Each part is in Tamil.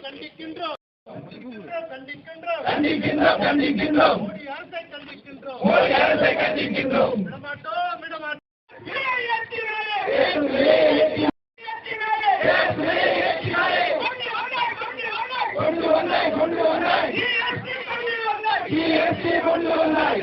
கண்டிக்கின்றோம். கண்டிக்கின்றோம் கண்டிக்கின்றோம் கண்டிக்கின்றோம் கண்டிக்கின்றோம் மோடி அரசை கண்டிக்கின்றோம் மோடி அரசை கண்டிக்கின்றோம் விடமாட்டோம் விடமாட்டோம் கொண்டு வந்தாய் கொண்டு வந்தாய் கொண்டு வந்தாய்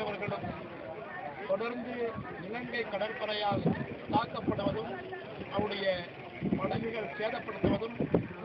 மீனவர்களும் தொடர்ந்து இலங்கை கடற்படையால் தாக்கப்படுவதும் அவருடைய படகுகள் சேதப்படுத்துவதும்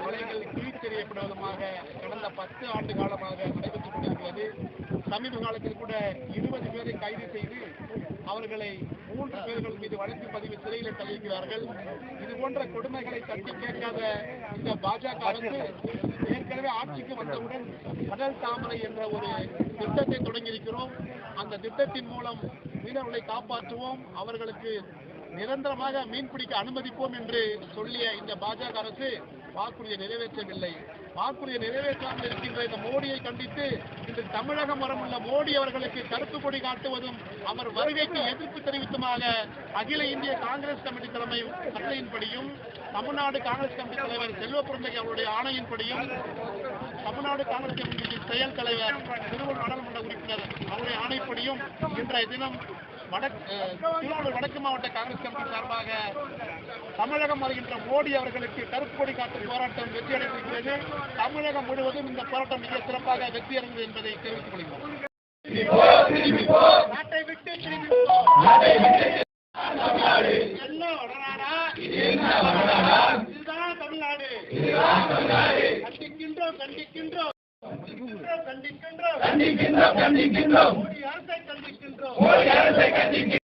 வலைகள் கிழித்தெறியப்படுவதுமாக கடந்த பத்து ஆண்டு காலமாக நடைபெற்றுக் கொண்டிருக்கிறது. சமீப காலத்தில் கூட இருபது பேரை கைது செய்து அவர்களை மூன்று பேர்கள் மீது வழக்கு பதிவு சிறையில் தள்ளியிருக்கிறார்கள். இது போன்ற கொடுமைகளை தட்டி கேட்காத இந்த பாஜக அரசு ஏற்கனவே கடல் தாமரை என்ற ஒரு திட்டத்தை தொடங்கியிருக்கிறோம். அந்த திட்டத்தின் மூலம் மீனவர்களை காப்பாற்றுவோம். அவர்களுக்கு நிரந்தரமாக மீன் பிடிக்க அனுமதிப்போம் என்று சொல்லிய இந்த பாஜக அரசு வாக்குறுதியை நிறைவேற்றவில்லை. வாக்குறுதியை நிறைவேற்றாமல் இருக்கின்ற இந்த மோடியை கண்டித்து இன்று தமிழகம் வரமுள்ள மோடி அவர்களுக்கு கருப்பு கொடி காட்டுவதும் அவர் வருகைக்கு எதிர்ப்பு தெரிவித்துமாக அகில இந்திய காங்கிரஸ் கமிட்டி தலைமை கட்டளையின்படியும் தமிழ்நாடு காங்கிரஸ் கமிட்டி தலைவர் செல்வ பிறந்தகை அவருடைய ஆணையின்படியும் தமிழ்நாடு காங்கிரஸ் கமிட்டியின் செயல் தலைவர் திருவள்ளூர் நாடாளுமன்ற உறுப்பினர் அவருடைய ஆணைப்படியும் இன்றைய தினம் வடக்கு திருவள்ளூர் வடக்கு மாவட்ட காங்கிரஸ் கமிட்டி சார்பாக தமிழகம் வருகின்ற மோடி அவர்களுக்கு கருப்பு கொடி காட்டும் போராட்டம் வெற்றி அடைந்திருக்கிறது. தமிழகம் முழுவதும் இந்த போராட்டம் மிக சிறப்பாக வெற்றி அடைந்தது என்பதை தெரிவித்துக் கொள்கிறோம் நாட்டை விட்டு என்ன வடநாடா இதுதான் தமிழ்நாடு. கண்டிக்கின்றோம். கண்டிக்கின்றோம் கண்டிக்கின்றோம். கண்டிக்கின்றோம் கண்டிக்கின்றோம் மோடி அரசை கண்டிக்கின்றோம். மோடி அரசை கண்டிக்கின்றோம்.